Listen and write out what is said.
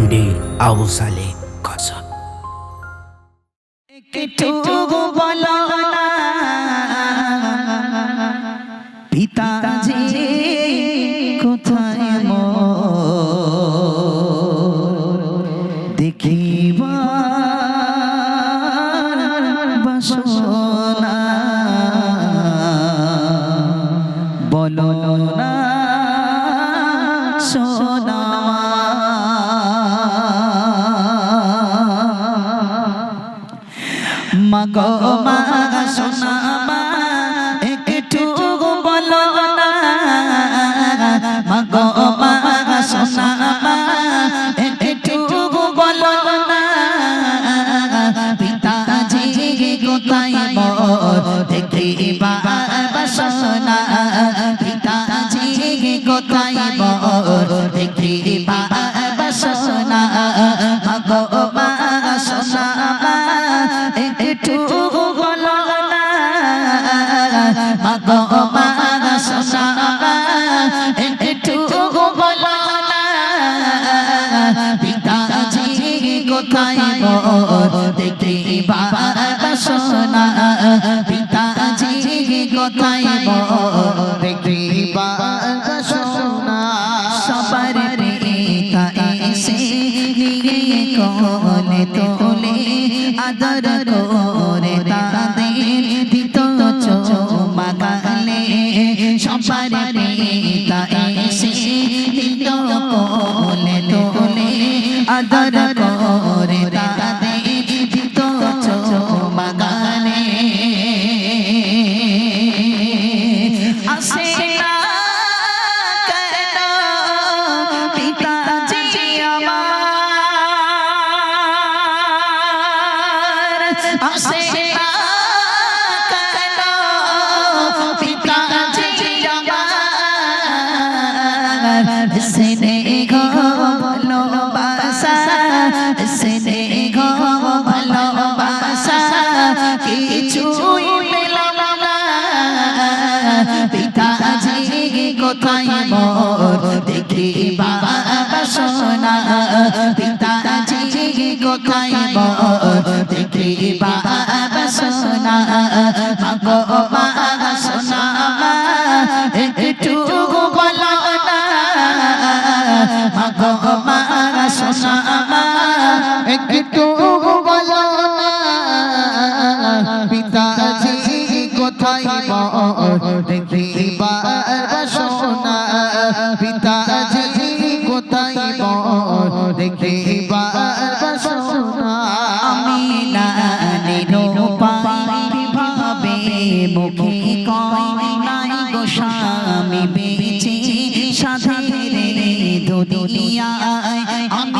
MD Abu সালে কসব বলো না। কোথায় দেখিবা বাসনা। বলো না। মাগো মা সোনা মা একটু বলো না। মাগো মা সোনা মা, একটু বলো না। পিতাজি কোথায় মোর দেখিবা দেখিবা মা মা একটু বলো না পিতাজি কোথায় মোর দেখিবা বাসনা পিতাজি কোথায় মোর দেখিবা বাসনা সবার পিতা এসে নিয়ে কোলে তোলে আদর আদর করে তাদের দিত চোমাগালে আসে না কেন পিতাজি আমার? আসে না কেন পিতাজি আমার? সেনে গো কোথায় মোর। দেখিবা বাসনা পিতাজি কোথায় দুনিয়ায় আমি